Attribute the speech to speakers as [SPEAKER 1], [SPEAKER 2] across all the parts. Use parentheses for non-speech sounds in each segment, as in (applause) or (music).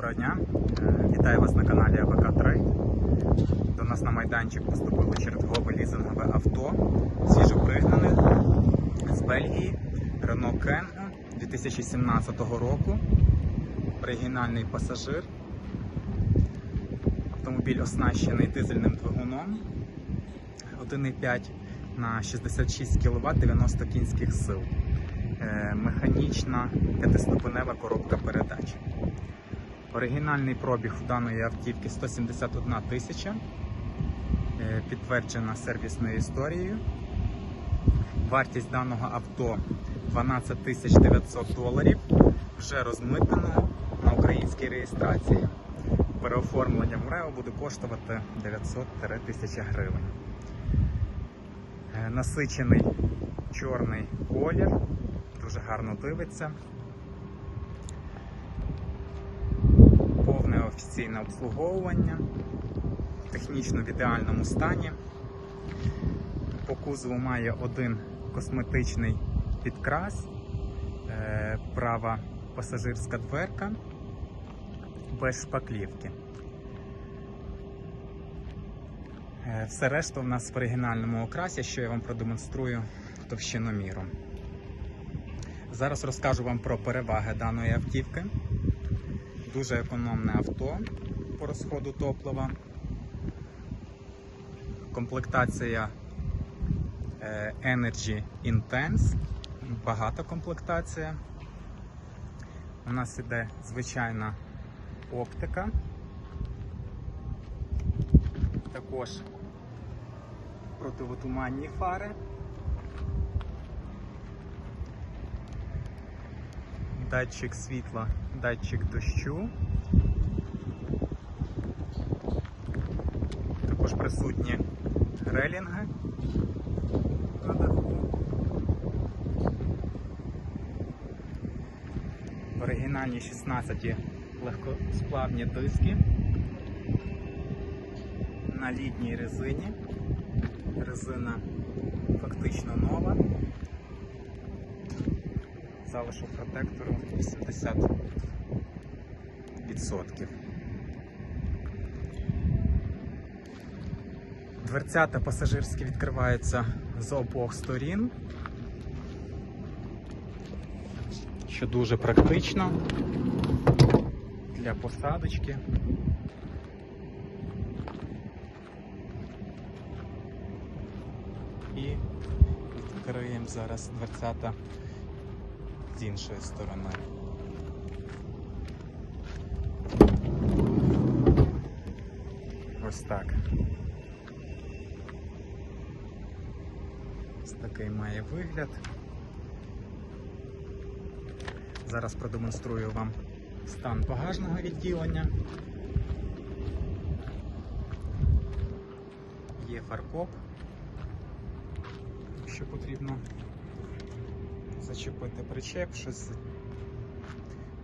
[SPEAKER 1] Доброго дня. Е, Вітаю вас на каналі АВК Трейд. До нас на майданчик поступило чергове лізингове авто, свіжопригнане з Бельгії Renault Kangoo 2017 року. Оригінальний пасажир. Автомобіль оснащений дизельним двигуном 1,5 на 66 кВт 90 кінських сил. Е, Механічна п'ятиступенева коробка передач. Оригінальний пробіг в даної автівки 171 тисяча, Е, підтверджена сервісною історією. Вартість даного авто 12 тисяч 900 доларів, вже розмитненого на українській реєстрації. Переоформлення в РЕО буде коштувати 900-1000 гривень. Е, Насичений чорний колір, дуже гарно дивиться. Офіційне обслуговування, технічно в ідеальному стані. По кузову має один косметичний підкрас, е, права пасажирська дверка без шпаклівки. Е, Все решта в нас в оригінальному окрасі, що я вам продемонструю товщиноміром. Зараз розкажу вам про переваги даної автівки. Дуже економне авто по розходу топлива. Комплектація е, Energy Intense. Багата комплектація. У нас іде звичайна оптика. Також противотуманні фари. Датчик світла, датчик дощу. Також присутні релінги на даху. Оригінальні 16 легкосплавні диски на літній резині. Резина фактично нова. Залишок протектору 80%. Дверцята пасажирські відкриваються з обох сторін, що дуже практично для посадочки. І відкриємо зараз дверцята з іншої сторони. Ось так. Ось такий має вигляд. Зараз продемонструю вам стан багажного відділення. Є фаркоп, якщо потрібно зачепити причеп, щось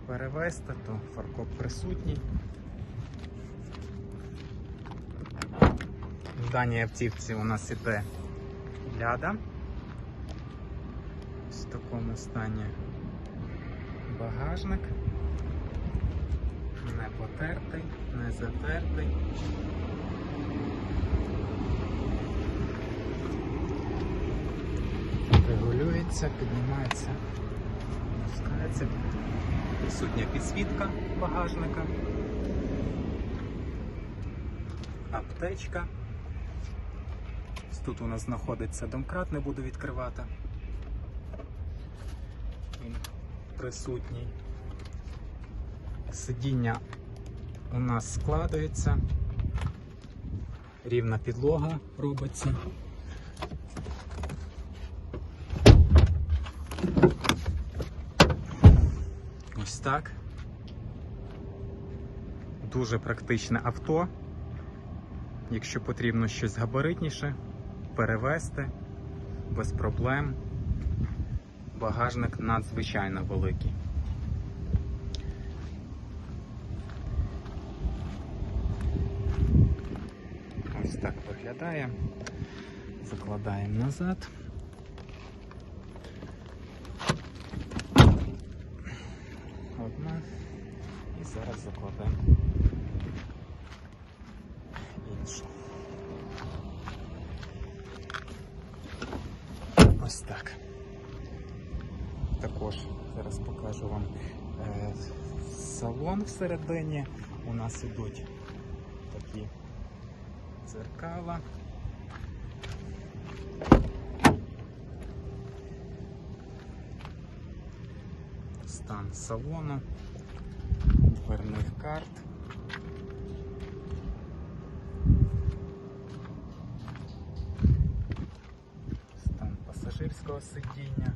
[SPEAKER 1] перевести, то фаркоп присутній. В даній автівці у нас іде ляда. Ось в такому стані багажник. Не потертий, не затертий. Регулюється, піднімається, опускається. Присутня підсвітка багажника. Аптечка. Тут у нас знаходиться домкрат, не буду відкривати. Він присутній. Сидіння у нас складується, рівна підлога робиться. Ось так. Дуже практичне авто. Якщо потрібно щось габаритніше, перевезти без проблем. Багажник надзвичайно великий. Ось так виглядає. Закладаємо назад. Одна, І зараз закладемо іншу. Ось так. Також зараз покажу вам е, салон всередині. У нас ідуть такі дзеркала. Стан салону, дверних карт. Стан пасажирського сидіння.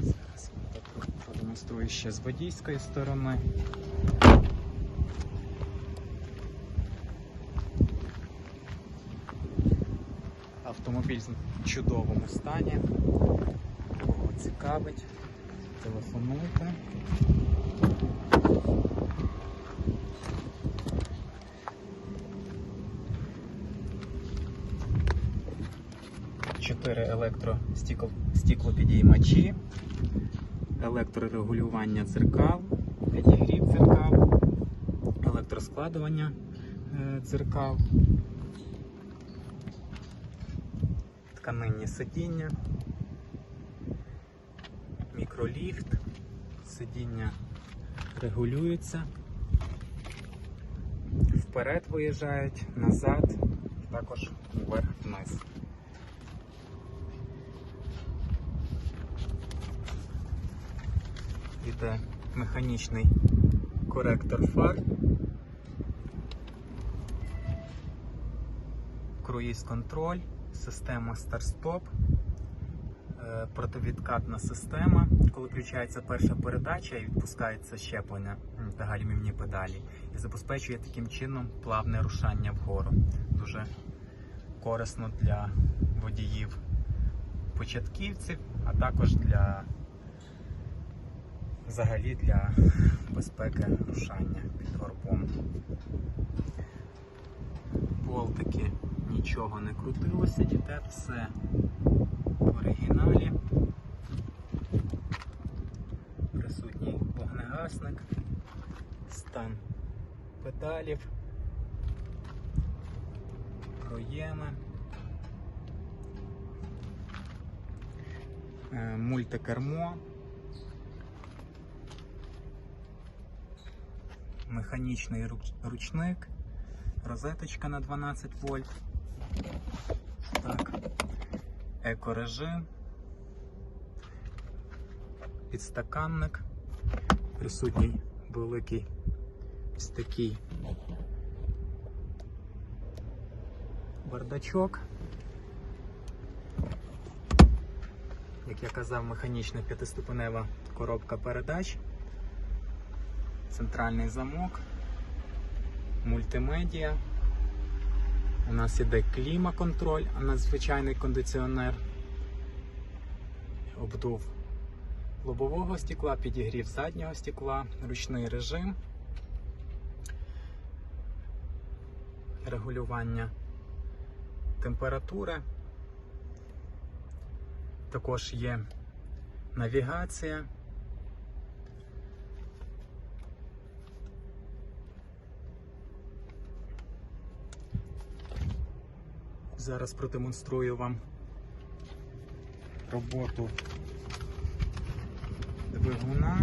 [SPEAKER 1] Зараз вам так продемонструю ще з водійської сторони. Автомобіль в чудовому стані. Кого цікавить, телефонуйте. Чотири електростіклопідіймачі, електрорегулювання дзеркал, підігрів дзеркал, електроскладування е, дзеркал, тканинні сидіння, мікроліфт, сидіння регулюються, вперед виїжджають, назад, також вверх-вниз. Іде механічний коректор фар, круїз-контроль, система старт-стоп, е, противідкатна система, коли включається перша передача і відпускається щеплення та гальмівні педалі, і забезпечує таким чином плавне рушання вгору. Дуже корисно для водіїв початківців, а також для взагалі для безпеки рушання під горбом. Болтики нічого не крутилося, іде все в оригіналі. Присутній вогнегасник, стан педалів, проєми. Е, Мультикермо, механічний ручник, розеточка на 12 вольт. Так. Екорежим, підстаканник, присутній великий ось такий бардачок. Як я казав, механічна п'ятиступенева коробка передач центральний замок, мультимедіа. У нас іде клімаконтроль, надзвичайний кондиціонер, обдув лобового стекла, підігрів заднього стекла, ручний режим, регулювання температури. Також є навігація. Зараз продемонструю вам роботу двигуна.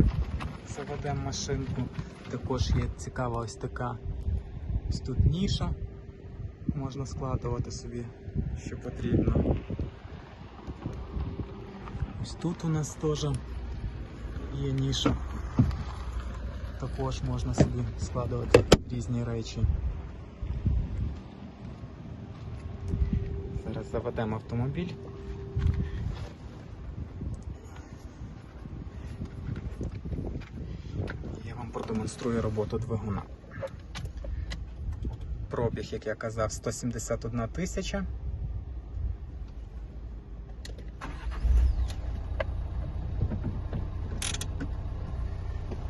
[SPEAKER 1] Заведемо машинку. Також є цікава ось така ось тут ніша. Можна складувати собі, що потрібно. Ось тут у нас теж є ніша. Також можна собі складувати різні речі. Заведемо автомобіль. Я вам продемонструю роботу двигуна. Пробіг, як я казав, 171 тисяча.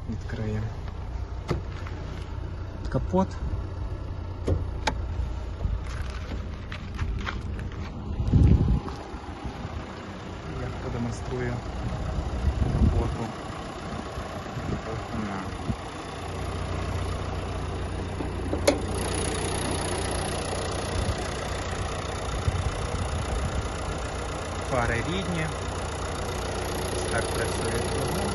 [SPEAKER 1] Відкриємо капот. продемонструю роботу двигуна. Фари рідні. Так працює двигун.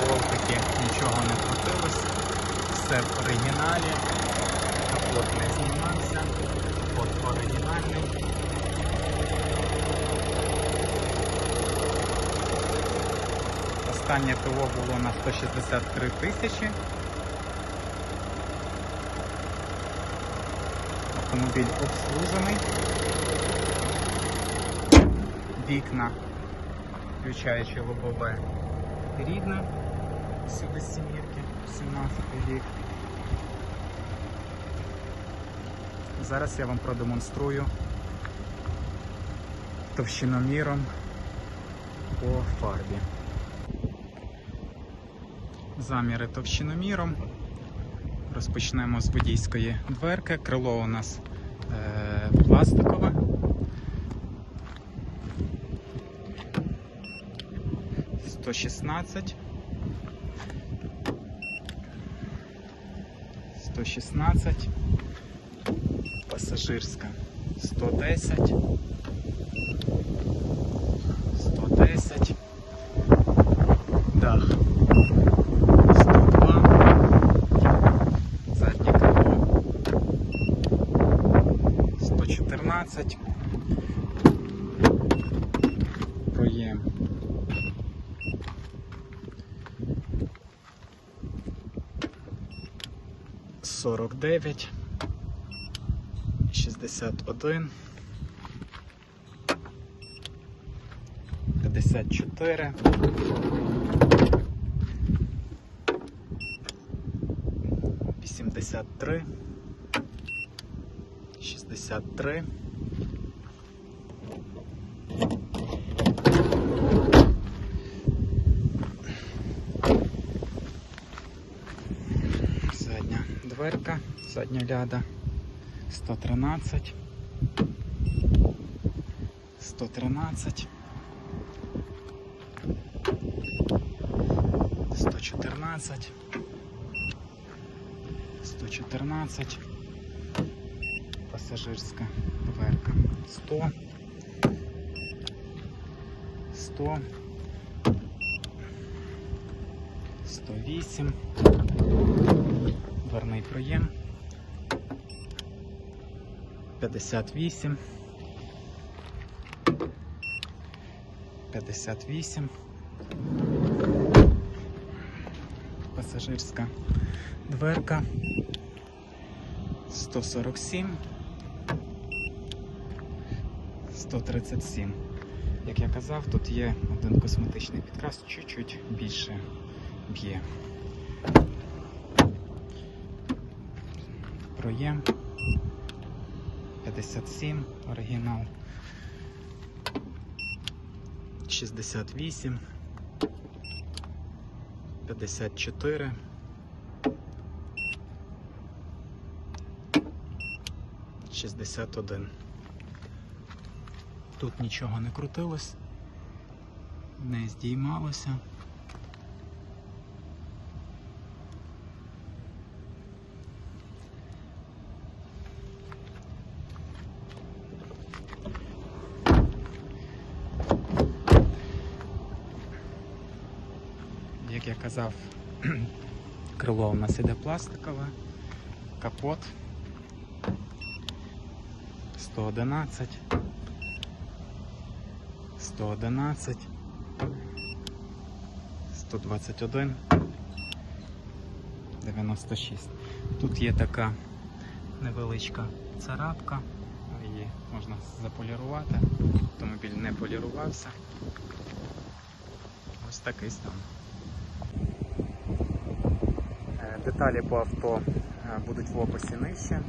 [SPEAKER 1] Болтики нічого не крутилось. Все в оригіналі. Капот не знімався. Капот оригінальний. Останнє ТО було на 163 тисячі. Автомобіль обслужений. Вікна, включаючи лобове, рідне. Сюди з сім'їрки, 17 рік. Зараз я вам продемонструю товщиноміром по фарбі заміри товщиноміром. Розпочнемо з водійської дверки. Крило у нас е, пластикове. Сто шістнадцять. 116, пасажирська Сто десять. 114. Проєм. Сорок дев'ять. Шістдесят один. П'ятдесят чотири. 83, 63, задня дверка, задня ляда, 113, 113, 114, 114, пасажирська дверка. 100, 100, 108, дверний проєм 58, 58, пасажирська дверка. 147, 137. Як я казав, тут є один косметичний підкрас, чуть-чуть більше б'є. Проєм 57, оригінал 68, 54. Шістдесят один. Тут нічого не крутилось, не здіймалося. Як я казав, (clears throat) крило у нас іде пластикове, капот 111, 111, 121, 96. Тут є така невеличка царапка, її можна заполірувати. Автомобіль не полірувався. Ось такий стан. Е, Деталі по авто е, будуть в описі нижче.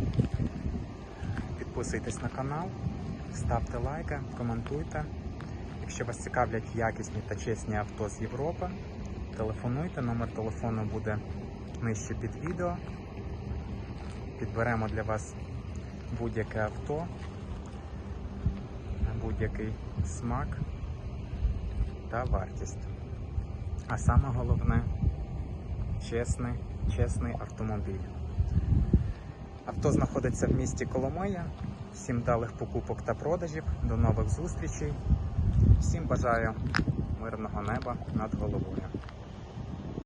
[SPEAKER 1] Підписуйтесь на канал, ставте лайки, коментуйте. Якщо вас цікавлять якісні та чесні авто з Європи, телефонуйте. Номер телефону буде нижче під відео. підберемо для вас будь-яке авто, будь-який смак та вартість. А саме головне чесний, чесний автомобіль. Авто знаходиться в місті Коломия. Всім далих покупок та продажів. До нових зустрічей. Всім бажаю мирного неба над головою.